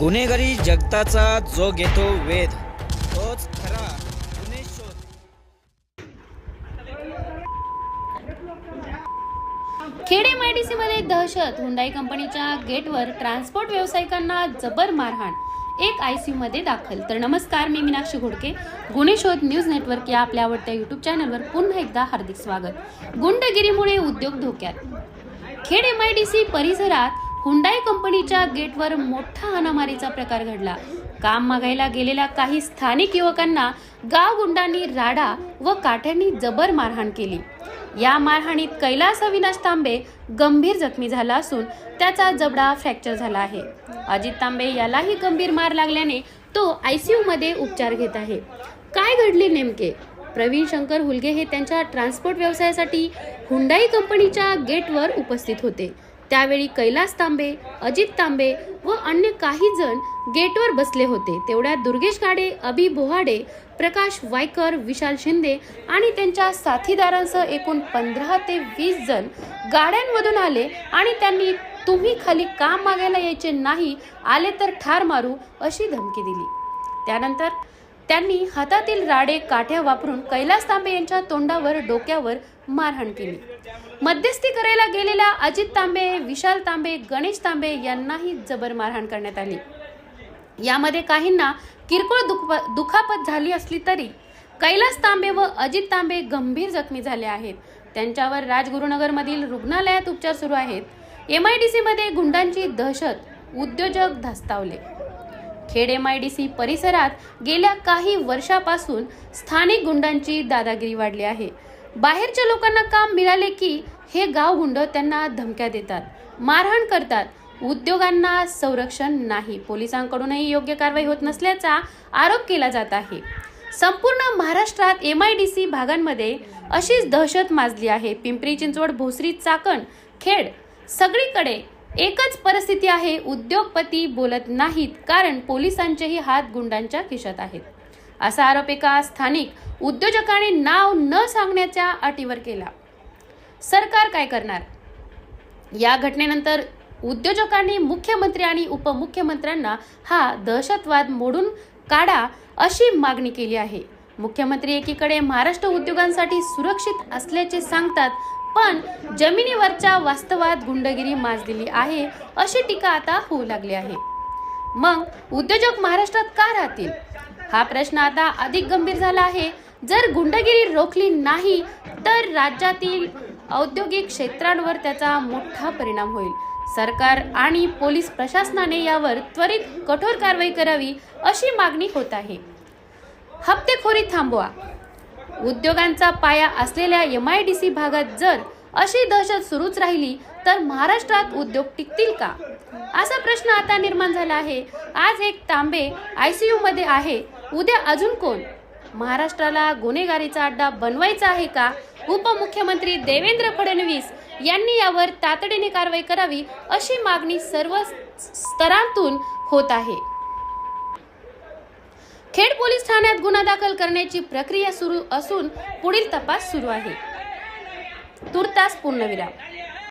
गुन्हेगारी जगताचा जो घेतो वेध तोच खरा गुन्हे शोध. खेड एम डी मध्ये दहशत हुंडाई कंपनीच्या गेटवर ट्रान्सपोर्ट व्यावसायिकांना जबर मारहाण एक आय सी मध्ये दाखल. तर नमस्कार मी मीनाक्षी घोडके. गुन्हे शोध न्यूज नेटवर्क या आपल्या आवडत्या युट्यूब चॅनलवर पुन्हा एकदा हार्दिक स्वागत. गुंडगिरीमुळे उद्योग धोक्यात. Khed M I D C परिसरात हुंडाई कंपनीच्या गेटवर मोठा हाणामारीचा प्रकार घडला. काम मागायला गेलेल्या काही स्थानिक युवकांना गाव गुंडांनी राडा व काठ्यांनी जबर मारहाण केली. या मारहाणीत कैलास अविनाश तांबे गंभीर जखमी झाला असून त्याचा जबडा फ्रॅक्चर झाला आहे. अजित तांबे यालाही गंभीर मार लागल्याने तो आय सी यूमध्ये उपचार घेत आहे. काय घडले नेमके? प्रवीण शंकर हुलगे हे त्यांच्या ट्रान्सपोर्ट व्यवसायासाठी हुंडाई कंपनीच्या गेटवर उपस्थित होते. त्यावेळी कैलास तांबे अजित तांबे व अन्य काही जण गेटवर बसले होते. तेवढ्यात दुर्गेश गाडे अभि बोहाडे प्रकाश वायकर विशाल शिंदे आणि त्यांच्या साथीदारांसह एकूण पंधरा ते वीस जण गाड्यांमधून आले आणि त्यांनी तुम्ही खाली काम मागायला यायचे नाही आले तर ठार मारू अशी धमकी दिली. त्यानंतर त्यांनी हातातील राडे काठ्या वापरून कैलास तांबे यांच्या तोंडावर डोक्यावर मारहाण केली. मध्यस्थी करायला गेलेल्या अजित तांबे विशाल तांबे गणेश तांबे यांनाही जबर मारहाण करण्यात आली. यामध्ये काहींना किरकोळ दुख दुखापत झाली असली तरी कैलास तांबे व अजित तांबे गंभीर जखमी झाले आहेत. त्यांच्यावर राजगुरुनगरमधील रुग्णालयात उपचार सुरू आहेत. एम आय डी सीमध्ये गुंडांची दहशत उद्योजक धास्तावले. Khed M I D C परिसरात गेल्या काही वर्षापासून स्थानिक गुंडांची दादागिरी वाढली आहे. बाहेरच्या लोकांना काम मिळाले की हे गाव गुंड त्यांना धमक्या देतात मारहाण करतात. उद्योगांना संरक्षण नाही पोलिसांकडूनही योग्य कारवाई होत नसल्याचा आरोप केला जात आहे. संपूर्ण महाराष्ट्रात एम आय डी सी भागांमध्ये अशीच दहशत माजली आहे. पिंपरी चिंचवड भोसरी चाकण खेड सगळीकडे एकच परिस्थिती आहे उद्योगपती बोलत नाहीत कारण पोलिसांचेही हात गुंडांच्या खिशात आहेत. असा आरोप एका स्थानिक उद्योजकाने नाव न सांगण्याच्या अटीवर केला. सरकार काय करणार? या घटनेनंतर उद्योजकांनी मुख्यमंत्री आणि उपमुख्यमंत्र्यांना हा दहशतवाद मोडून काढा अशी मागणी केली आहे. मुख्यमंत्री एकीकडे महाराष्ट्र उद्योगांसाठी सुरक्षित असल्याचे सांगतात पण जमिनीवरच्या वास्तवात गुंडगिरी माजलेली आहे अशी टीका आता होऊ लागली आहे. मग उद्योजक महाराष्ट्रात का राहतील? हा प्रश्न आता अधिक गंभीर झाला आहे. जर गुंडगिरी रोखली नाही तर राज्यातील औद्योगिक क्षेत्रांवर त्याचा मोठा परिणाम होईल. सरकार आणि पोलीस प्रशासनाने यावर त्वरित कठोर कारवाई करावी अशी मागणी होत आहे. हप्तेखोरी थांबवा. उद्योगांचा पाया असलेल्या एम आय डी सी भागात जर अशी दहशत सुरूच राहिली तर महाराष्ट्रात उद्योग टिकतील का? असा प्रश्न आता निर्माण झाला आहे. आज एक तांबे आय सी मध्ये आहे. उद्या अजून कोण? महाराष्ट्राला गुन्हेगारीचा अड्डा बनवायचा आहे का? उपमुख्यमंत्री देवेंद्र फडणवीस यांनी यावर तातडीने कारवाई करावी अशी मागणी सर्व स्तरांतून होत आहे. खेड पोलीस ठाण्यात गुन्हा दाखल करण्याची प्रक्रिया सुरू असून पुढील तपास सुरू आहे. तुर्तास पूर्णविराम.